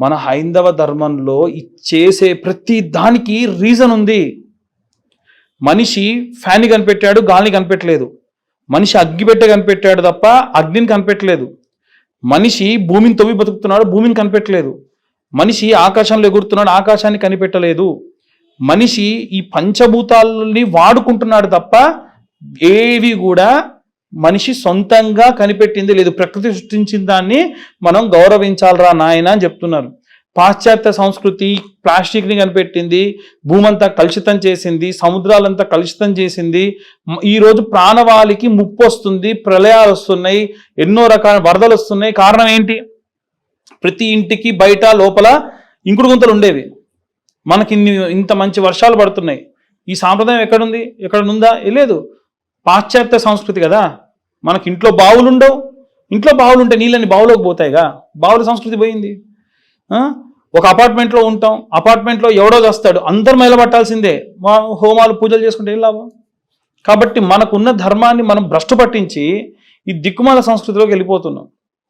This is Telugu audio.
మన హైందవ ధర్మంలో చేసే ప్రతి దానికి రీజన్ ఉంది. మనిషి ఫ్యాన్ కనిపెట్టాడు గాలిని కనిపెట్టలేదు. మనిషి అగ్గిపెట్ట కనిపెట్టాడు తప్ప అగ్నిని కనిపెట్టలేదు. మనిషి భూమిని తవ్వి బతుకుతున్నాడు భూమిని కనిపెట్టలేదు. మనిషి ఆకాశంలో ఎగురుతున్నాడు ఆకాశాన్ని కనిపెట్టలేదు. మనిషి ఈ పంచభూతాలని వాడుకుంటున్నాడు తప్ప ఏవి కూడా మనిషి సొంతంగా కనిపెట్టింది లేదు ప్రకృతి సృష్టించిన దాన్ని మనం గౌరవించాలరా నాయన అని చెప్తున్నారు. పాశ్చాత్య సంస్కృతి ప్లాస్టిక్ని కనిపెట్టింది భూమంతా కలుషితం చేసింది సముద్రాలంతా కలుషితం చేసింది. ఈరోజు ప్రాణవాళికి ముప్పు వస్తుంది ప్రళయాలు వస్తున్నాయి ఎన్నో రకాల వరదలు వస్తున్నాయి. కారణం ఏంటి? ప్రతి ఇంటికి బయట లోపల ఇంకుడు గుంతలు ఉండేవి. మనకి ఇన్ని ఇంత మంచి వర్షాలు పడుతున్నాయి. ఈ సాంప్రదాయం ఎక్కడుంది? ఎక్కడ ఉందా లేదు. పాశ్చాత్య సంస్కృతి కదా. మనకి ఇంట్లో బావులు ఉండవు ఇంట్లో బావులు ఉంటే నీళ్ళని బావులోకి పోతాయిగా. బావుల సంస్కృతి పోయింది. ఒక అపార్ట్మెంట్లో ఉంటాం. అపార్ట్మెంట్లో ఎవడో వస్తాడు అందరు మైలబట్టాల్సిందే మా హోమాలు పూజలు చేసుకుంటే ఏం లాభం? కాబట్టి మనకున్న ధర్మాన్ని మనం భ్రష్టు పట్టించి ఈ దిక్కుమాల సంస్కృతిలోకి వెళ్ళిపోతున్నాం.